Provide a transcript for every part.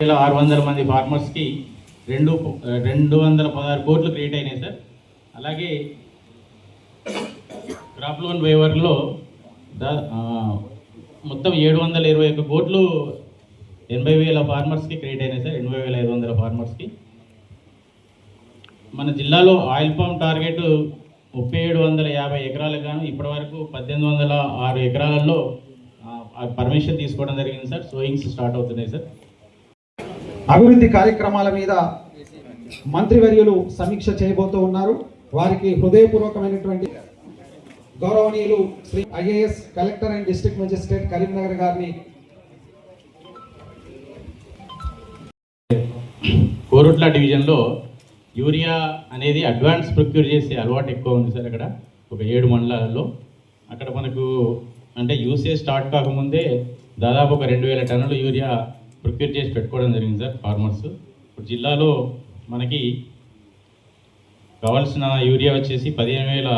వేల ఆరు వందల మంది ఫార్మర్స్కి రెండు రెండు వందల పదహారు కోట్లు క్రియేట్ అయినాయి సార్. అలాగే క్రాప్ లోన్ వేవర్లో దా మొత్తం ఏడు వందల ఇరవై ఒక్క కోట్లు ఎనభై వేల ఫార్మర్స్కి క్రియేట్ అయినాయి సార్ ఎనభై వేల ఐదు వందల ఫార్మర్స్కి. మన జిల్లాలో ఆయిల్ పామ్ టార్గెట్ ముప్పై ఏడు వందల యాభై ఎకరాలకు గాను ఇప్పటి వరకు పద్దెనిమిది వందల ఆరు ఎకరాలలో పర్మిషన్ తీసుకోవడం జరిగింది సార్. సోయింగ్స్ స్టార్ట్ అవుతున్నాయి సార్. అభివృద్ధి కార్యక్రమాల మీద మంత్రివర్యులు సమీక్ష చేయబోతూ ఉన్నారు. వారికి హృదయపూర్వకమైనటువంటి గౌరవనీయులు Shri IAS collector and district magistrate Karimnagar గారిని కోరుట్ల డివిజన్లో యూరియా అనేది అడ్వాన్స్ ప్రొక్యూర్ చేసే అలవాటు ఎక్కువ ఉంది సార్ అక్కడ. ఒక ఏడు మండలాలలో. అక్కడ మనకు అంటే యూసేజ్ స్టార్ట్ కాకముందే దాదాపు ఒక రెండు వేల టన్నుల యూరియా ప్రొక్యూర్ చేసి పెట్టుకోవడం జరిగింది సార్ ఫార్మర్స్ ఇప్పుడు జిల్లాలో మనకి కావాల్సిన యూరియా వచ్చేసి పదిహేను వేల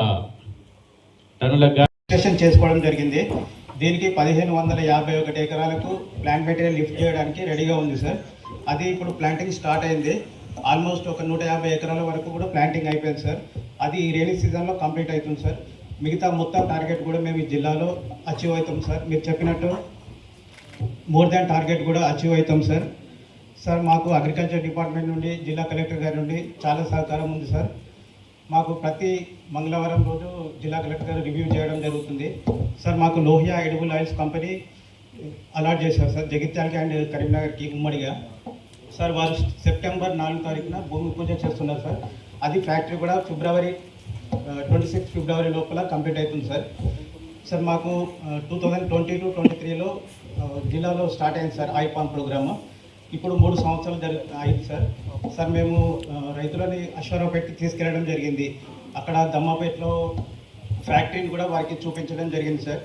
టన్నులకు చేసుకోవడం జరిగింది. దీనికి పదిహేను వందల యాభై ఒకటి ఎకరాలకు ప్లాంట్ మెటీరియల్ లిఫ్ట్ చేయడానికి రెడీగా ఉంది సార్. అది ఇప్పుడు ప్లాంటింగ్ స్టార్ట్ అయింది. ఆల్మోస్ట్ ఒక నూట యాభై ఎకరాల వరకు కూడా ప్లాంటింగ్ అయిపోయింది సార్. అది ఈ రైనీ సీజన్లో కంప్లీట్ అవుతుంది సార్. మిగతా మొత్తం టార్గెట్ కూడా మేము ఈ జిల్లాలో అచీవ్ అవుతాం సార్. మీరు చెప్పినట్టు మోర్ దాన్ టార్గెట్ కూడా అచీవ్ అవుతాం సార్ సార్ మాకు అగ్రికల్చర్ డిపార్ట్మెంట్ నుండి జిల్లా కలెక్టర్ గారి నుండి చాలా సహకారం ఉంది సార్ మాకు ప్రతి మంగళవారం రోజు జిల్లా కలెక్టర్ గారు రివ్యూ చేయడం జరుగుతుంది. సార్ మాకు Lohia edible oils company eh, allot చేశారు సార్ జగిత్యాలకి అండ్ కరీంనగర్కి ఉమ్మడిగా. సార్ వారు సెప్టెంబర్ నాలుగు తారీఖున భూమి పూజ చేస్తున్నారు సార్ అది ఫ్యాక్టరీ కూడా February eh, twenty six February లోపల కంప్లీట్ అవుతుంది సార్ సార్ మాకు two thousand twenty two twenty త్రీలో జిల్లాలో స్టార్ట్ అయింది సార్ ఐ పామ్ ప్రోగ్రాము. ఇప్పుడు మూడు సంవత్సరాలు జరి అయింది సార్. సార్ మేము రైతులని అశ్వరావుపేటకి తీసుకెళ్ళడం జరిగింది. అక్కడ దమ్మాపేటలో ఫ్యాక్టరీని కూడా వారికి చూపించడం జరిగింది సార్.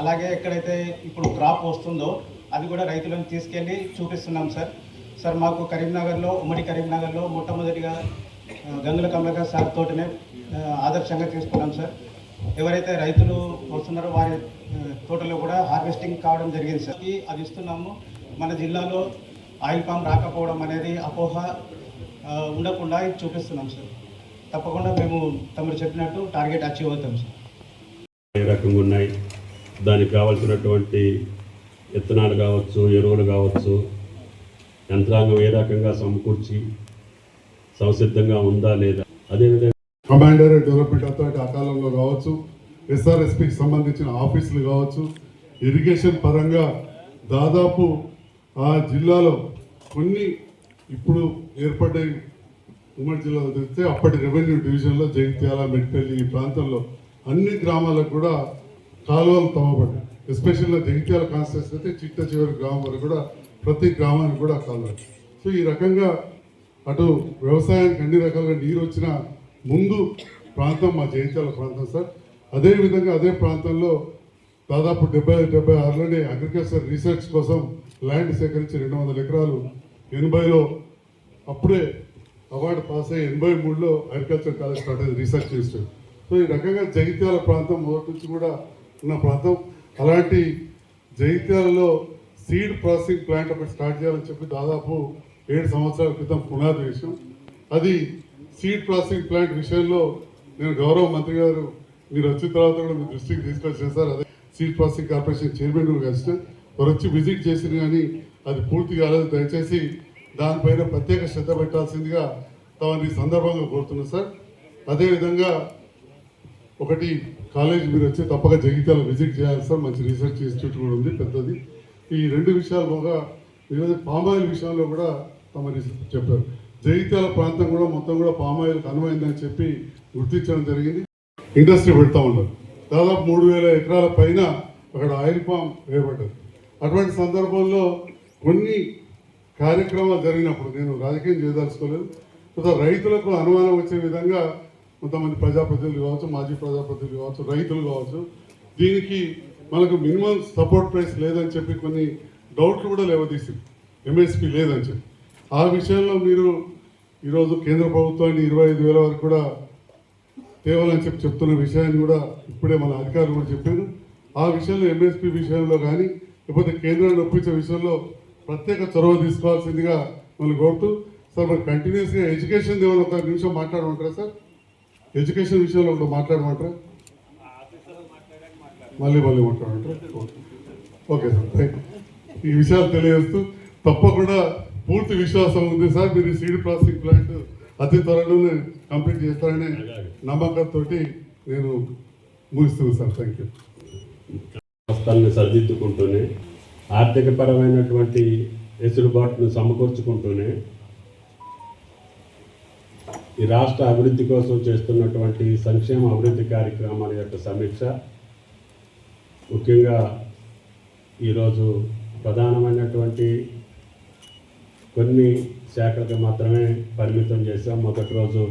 అలాగే ఎక్కడైతే ఇప్పుడు క్రాప్ వస్తుందో అది కూడా రైతులను తీసుకెళ్ళి చూపిస్తున్నాం సార్. సార్ మాకు కరీంనగర్లో ఉమ్మడి కరీంనగర్లో మొట్టమొదటిగా గంగుల కమలగా సార్ తోటనే ఆదర్శంగా తీసుకున్నాం సార్. ఎవరైతే రైతులు వస్తున్నారో వారి తోటలో కూడా హార్వెస్టింగ్ కావడం జరిగింది సార్. అది ఇస్తున్నాము. మన జిల్లాలో ఆయిల్ పామ్ రాకపోవడం అనేది అపోహ ఉండకుండా చూపిస్తున్నాం సార్. తప్పకుండా మేము తమరు చెప్పినట్టు టార్గెట్ అచీవ్ అవుతాం సార్. ఏ రకంగా ఉన్నాయి? దానికి కావాల్సినటువంటి విత్తనాలు కావచ్చు ఎరువులు కావచ్చు యంత్రాంగం ఏ రకంగా సమకూర్చి సంసిద్ధంగా ఉందా లేదా? అదేవిధంగా కమాండర్ డెవలప్మెంట్ అథారిటీ అకాలంలో కావచ్చు ఎస్ఆర్ఎస్పికి సంబంధించిన ఆఫీసులు కావచ్చు ఇరిగేషన్ పరంగా దాదాపు ఆ జిల్లాలో కొన్ని ఇప్పుడు ఏర్పడ్డాయి ఉమ్మడి జిల్లాలో తెస్తే అప్పటి రెవెన్యూ డివిజన్లో జగిత్యాల మెట్పల్లి ఈ ప్రాంతంలో అన్ని గ్రామాలకు కూడా కాలువలు తవ్వబడ్డాయి. ఎస్పెషల్గా జగిత్యాల కాన్స్టిట్యూషన్ అయితే చిట్ట చివరి గ్రామం వరకు కూడా ప్రతి గ్రామానికి కూడా కాలువలు. సో ఈ రకంగా అటు వ్యవసాయానికి అన్ని రకాలుగా నీరు వచ్చిన ముందు ప్రాంతం మా జగిత్యాల ప్రాంతం సార్. అదే విధంగా అదే ప్రాంతంలో దాదాపు డెబ్బై డెబ్బై ఆరులోనే అగ్రికల్చర్ రీసెర్చ్ కోసం ల్యాండ్ సేకరించి రెండు వందల ఎకరాలు ఎనభైలో అప్పుడే అవార్డు పాస్ అయ్యి ఎనభై మూడులో అగ్రికల్చర్ కాలేజ్ స్టార్ట్ అయింది రీసెర్చ్ ఇన్స్టిట్యూట్. సో ఈ రకంగా జగిత్యాల ప్రాంతం మొదటి నుంచి కూడా ఉన్న ప్రాంతం. అలాంటి జగిత్యాలలో సీడ్ ప్రాసెసింగ్ ప్లాంట్ ఒకటి స్టార్ట్ చేయాలని చెప్పి దాదాపు ఏడు సంవత్సరాల క్రితం పునాది వేసాం అది సీడ్ ప్రాసెసింగ్ ప్లాంట్ విషయంలో నేను గౌరవ మంత్రి గారు మీరు వచ్చిన తర్వాత కూడా మీ దృష్టికి తీసుకొచ్చాను సార్. అదే సీడ్ ప్రాసెసింగ్ కార్పొరేషన్ చైర్మన్ కలిసిన వారు వచ్చి విజిట్ చేసిన కానీ అది పూర్తి కాలేదు. దయచేసి దానిపైన ప్రత్యేక శ్రద్ధ పెట్టాల్సిందిగా తమని సందర్భంగా కోరుతున్నాను సార్. అదేవిధంగా ఒకటి కాలేజ్ మీరు వచ్చి తప్పక జగిత్యాల విజిట్ చేయాలి సార్. మంచి రీసెర్చ్ ఇన్స్టిట్యూట్ కూడా ఉంది పెద్దది. ఈ రెండు విషయాలు బాగా ఈరోజు పామాయిల్ విషయంలో కూడా తమని చెప్పారు. జగిత్యాల ప్రాంతం కూడా మొత్తం కూడా పామాయిల్కి అనువైందని చెప్పి గుర్తించడం జరిగింది. ఇండస్ట్రీ పెడతా ఉన్నారు. దాదాపు మూడు వేల ఎకరాల పైన అక్కడ ఆయిల్ పామ్ వేయబడ్డది. అటువంటి సందర్భంలో కొన్ని కార్యక్రమాలు జరిగినప్పుడు నేను రాజకీయం చేయదలుచుకోలేదు. తర్వాత రైతులకు అనుమానం వచ్చే విధంగా కొంతమంది ప్రజాప్రతినిధులు కావచ్చు మాజీ ప్రజాప్రతినిధులు కావచ్చు రైతులు కావచ్చు దీనికి మనకు మినిమం సపోర్ట్ ప్రైస్ లేదని చెప్పి కొన్ని డౌట్లు కూడా లేవదీసింది. ఎంఎస్పి లేదని చెప్పి. ఆ విషయంలో మీరు ఈరోజు కేంద్ర ప్రభుత్వాన్ని ఇరవై ఐదు వేల వరకు కూడా తేవాలని చెప్పి చెప్తున్న విషయాన్ని కూడా ఇప్పుడే మన అధికారులు కూడా చెప్పారు. ఆ విషయంలో ఎంఎస్పి విషయంలో కానీ లేకపోతే కేంద్రాన్ని ఒప్పించే విషయంలో ప్రత్యేక చొరవ తీసుకోవాల్సిందిగా మనం కోరుతూ సార్ మరి కంటిన్యూస్గా ఎడ్యుకేషన్ ఏమైనా ఒక నిమిషం మాట్లాడమంటారా సార్? ఎడ్యుకేషన్ విషయంలో ఒకటి మాట్లాడమంటారా? మళ్ళీ మళ్ళీ మాట్లాడమంటారా? Okay. Okay sir. Thank you. ఈ విషయాలు తెలియజేస్తూ తప్పకుండా పూర్తి విశ్వాసం ఉంది సార్. మీరు సీడ్ ప్రాసెసింగ్ ప్లాంట్ అతి త్వరలోనే కంప్లీట్ చేస్తారనే నమ్మకంతో నేను ముగిస్తున్నాను సార్. థ్యాంక్ యూ వ్యవస్థల్ని సరిదిద్దుకుంటూనే ఆర్థికపరమైనటువంటి వెసులుబాటును సమకూర్చుకుంటూనే ఈ రాష్ట్ర అభివృద్ధి కోసం చేస్తున్నటువంటి సంక్షేమ అభివృద్ధి కార్యక్రమాల యొక్క సమీక్ష ముఖ్యంగా ఈరోజు ప్రధానమైనటువంటి కొన్ని శాఖలకు మాత్రమే పరిమితం చేశాం. మొదటి రోజు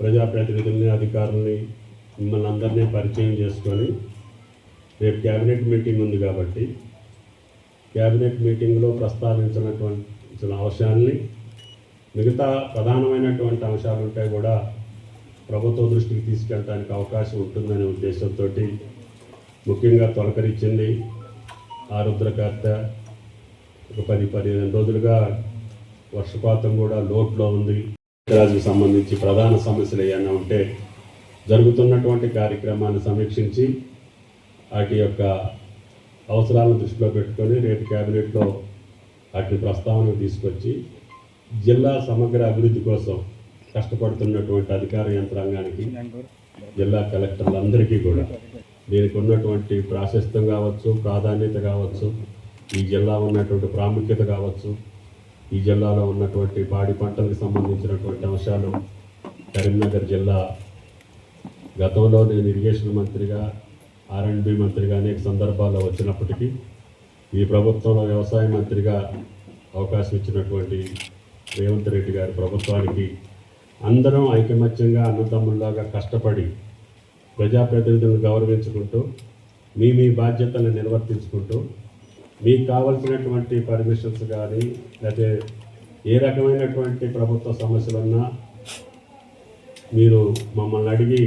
ప్రజాప్రతినిధుల్ని అధికారుల్ని మిమ్మల్ని అందరినీ పరిచయం చేసుకొని రేపు క్యాబినెట్ మీటింగ్ ఉంది కాబట్టి క్యాబినెట్ మీటింగ్లో ప్రస్తావించినటువంటి అంశాలని మిగతా ప్రధానమైనటువంటి అంశాలుంటే కూడా ప్రభుత్వ దృష్టికి తీసుకెళ్ళడానికి అవకాశం ఉంటుందనే ఉద్దేశంతో ముఖ్యంగా తొలకరిచ్చింది ఆరుద్రకర్త ఒక పది పదిహేను రోజులుగా వర్షపాతం కూడా లోట్లో ఉంది. రాజుకు సంబంధించి ప్రధాన సమస్యలు ఏమైనా ఉంటే జరుగుతున్నటువంటి కార్యక్రమాన్ని సమీక్షించి వాటి యొక్క అవసరాలను దృష్టిలో పెట్టుకొని రేపు క్యాబినెట్లో వాటిని ప్రస్తావనకు తీసుకొచ్చి జిల్లా సమగ్ర అభివృద్ధి కోసం కష్టపడుతున్నటువంటి అధికార యంత్రాంగానికి జిల్లా కలెక్టర్లందరికీ కూడా దీనికి ఉన్నటువంటి ప్రాశస్త్యం కావచ్చు ప్రాధాన్యత కావచ్చు ఈ జిల్లా ఉన్నటువంటి ప్రాముఖ్యత కావచ్చు ఈ జిల్లాలో ఉన్నటువంటి పాడి పంటలకు సంబంధించినటువంటి అంశాలు కరీంనగర్ జిల్లా గతంలో నేను ఇరిగేషన్ మంత్రిగా ఆర్ అండ్ బి మంత్రిగా అనేక సందర్భాల్లో వచ్చినప్పటికీ ఈ ప్రభుత్వంలో వ్యవసాయ మంత్రిగా అవకాశం ఇచ్చినటువంటి రేవంత్ రెడ్డి గారి ప్రభుత్వానికి అందరం ఐకమత్యంగా అన్నదమ్ముల్లాగా కష్టపడి ప్రజాప్రతినిధులను గౌరవించుకుంటూ మీ మీ బాధ్యతలను నిర్వర్తించుకుంటూ మీకు కావలసినటువంటి పర్మిషన్స్ కానీ లేకపోతే ఏ రకమైనటువంటి ప్రభుత్వ సమస్యలున్నా మీరు మమ్మల్ని అడిగి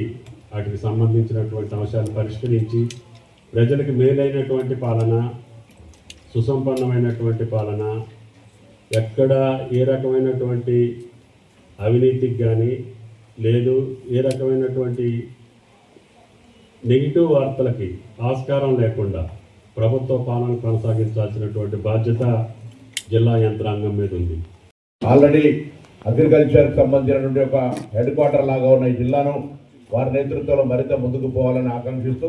వాటికి సంబంధించినటువంటి అంశాలు పరిష్కరించి ప్రజలకు మేలైనటువంటి పాలన సుసంపన్నమైనటువంటి పాలన ఎక్కడ ఏ రకమైనటువంటి అవినీతికి కానీ లేదు ఏ రకమైనటువంటి నెగిటివ్ వార్తలకి ఆస్కారం లేకుండా ప్రభుత్వ పాలన కొనసాగించాల్సినటువంటి బాధ్యత జిల్లా యంత్రాంగం మీద ఉంది. ఆల్రెడీ అగ్రికల్చర్ సంబంధించినటువంటి ఒక హెడ్ క్వార్టర్ లాగా ఉన్న ఈ జిల్లాను వారి నేతృత్వంలో మరింత ముందుకు పోవాలని ఆకాంక్షిస్తూ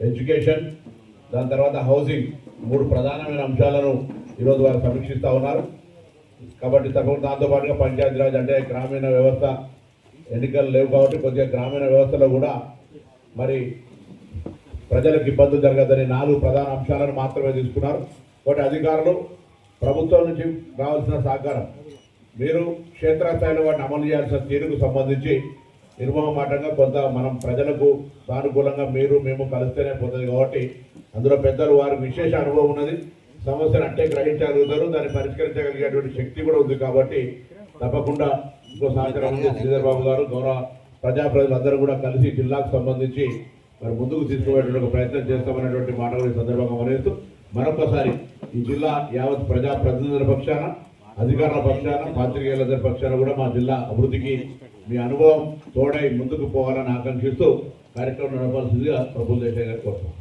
ఎడ్యుకేషన్ దాని తర్వాత హౌసింగ్ మూడు ప్రధానమైన అంశాలను ఈరోజు వారు సమీక్షిస్తూ ఉన్నారు. కాబట్టి తప్పకుండా దాంతోపాటుగా పంచాయతీరాజ్ అంటే గ్రామీణ వ్యవస్థ ఎన్నికలు లేవు కాబట్టి కొద్దిగా గ్రామీణ వ్యవస్థలో కూడా మరి ప్రజలకు ఇబ్బందులు జరగదని నాలుగు ప్రధాన అంశాలను మాత్రమే తీసుకున్నారు. ఒకటి అధికారులు ప్రభుత్వం నుంచి రావాల్సిన సహకారం. మీరు క్షేత్రస్థాయిలో వాటిని అమలు చేయాల్సిన తీరుకు సంబంధించి నిర్మమాటంగా కొంత మనం ప్రజలకు సానుకూలంగా మీరు మేము కలిస్తేనే పోతుంది కాబట్టి అందులో పెద్దలు వారికి విశేష అనుభవం ఉన్నది. సమస్యను అంటే గ్రహించగలుగుతారు. దాన్ని పరిష్కరించగలిగేటువంటి శక్తి కూడా ఉంది కాబట్టి తప్పకుండా ఇంకో సహకారం శ్రీధర్ బాబు గారు గౌరవ ప్రజాప్రతినిధులందరూ కూడా కలిసి జిల్లాకు సంబంధించి మరి ముందుకు తీసుకుపోయేటువంటి ప్రయత్నం చేస్తామనేటువంటి మాట ఈ సందర్భంగా మరేస్తూ మరొకసారి ఈ జిల్లా యావత్ ప్రజాప్రతినిధుల పక్షాన అధికారుల పక్షాన పాత్రికేయులందరి పక్షాన కూడా మా జిల్లా అభివృద్ధికి మీ అనుభవం తోడై ముందుకు పోవాలని ఆకాంక్షిస్తూ కార్యక్రమం నడపాల్సిందిగా ప్రభుత్వ గారి కోరుతున్నాం.